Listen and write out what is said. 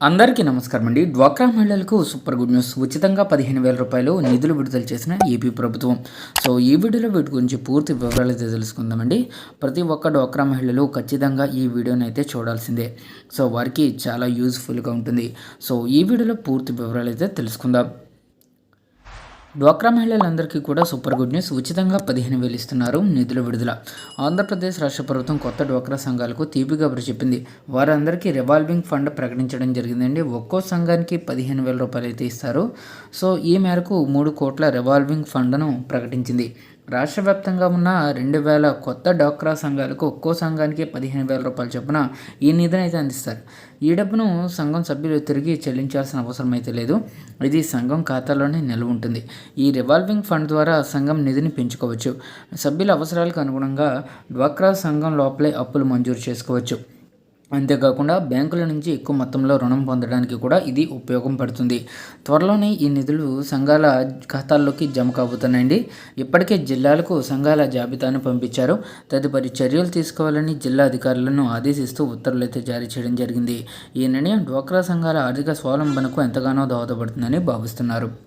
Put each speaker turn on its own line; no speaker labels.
అందరికీ నమస్కారం అండి. డ్వాక్రా మహిళలకు సూపర్ గుడ్ న్యూస్. ఉచితంగా పదిహేను వేల రూపాయలు నిధులు విడుదల చేసిన ఏపీ ప్రభుత్వం. సో ఈ వీడియోలో వీటి గురించి పూర్తి వివరాలు అయితే తెలుసుకుందామండి ప్రతి ఒక్క డ్వాక్రా మహిళలు ఖచ్చితంగా ఈ వీడియోని అయితే చూడాల్సిందే. సో వారికి చాలా యూజ్ఫుల్గా ఉంటుంది. సో ఈ వీడియోలో పూర్తి వివరాలు అయితే తెలుసుకుందాం. డ్వాక్రా మహిళలందరికీ కూడా సూపర్ గుడ్ న్యూస్. ఉచితంగా పదిహేను వేలు ఇస్తున్నారు నిధుల విడుదల. ఆంధ్రప్రదేశ్ రాష్ట్ర ప్రభుత్వం కొత్త డ్వాక్రా సంఘాలకు తీపి కబురు చెప్పింది వారందరికీ రివాల్వింగ్ ఫండ్ ప్రకటించడం జరిగిందండి. ఒక్కో సంఘానికి పదిహేను వేల రూపాయలు అయితే ఇస్తారు. సో ఈ మేరకు మూడు కోట్ల రివాల్వింగ్ ఫండ్ను ప్రకటించింది. రాష్ట్ర వ్యాప్తంగా ఉన్న రెండు వేల కొత్త డాక్రా సంఘాలకు ఒక్కో సంఘానికి పదిహేను వేల రూపాయల చొప్పున ఈ నిధిని అయితే అందిస్తారు. ఈ డబ్బును సంఘం సభ్యులు తిరిగి చెల్లించాల్సిన అవసరం అయితే లేదు. ఇది సంఘం ఖాతాలోనే నిల్వ ఉంటుంది. ఈ రివాల్వింగ్ ఫండ్ ద్వారా సంఘం నిధిని పెంచుకోవచ్చు. సభ్యుల అవసరాలకు అనుగుణంగా డ్వాక్రా సంఘం లోపలే అప్పులు మంజూరు చేసుకోవచ్చు. అంతేకాకుండా బ్యాంకుల నుంచి ఎక్కువ మొత్తంలో రుణం పొందడానికి కూడా ఇది ఉపయోగం పడుతుంది. త్వరలోనే ఈ నిధులు సంఘాల ఖాతాల్లోకి జమ కాబోతున్నాయండి. ఇప్పటికే జిల్లాలకు సంఘాల జాబితాను పంపించారు. తదుపరి చర్యలు తీసుకోవాలని జిల్లా అధికారులను ఆదేశిస్తూ ఉత్తర్వులు అయితే జారీ చేయడం జరిగింది. ఈ నిర్ణయం డ్వాక్రా సంఘాల ఆర్థిక స్వావలంబనకు ఎంతగానో దోహదపడుతుందని భావిస్తున్నారు.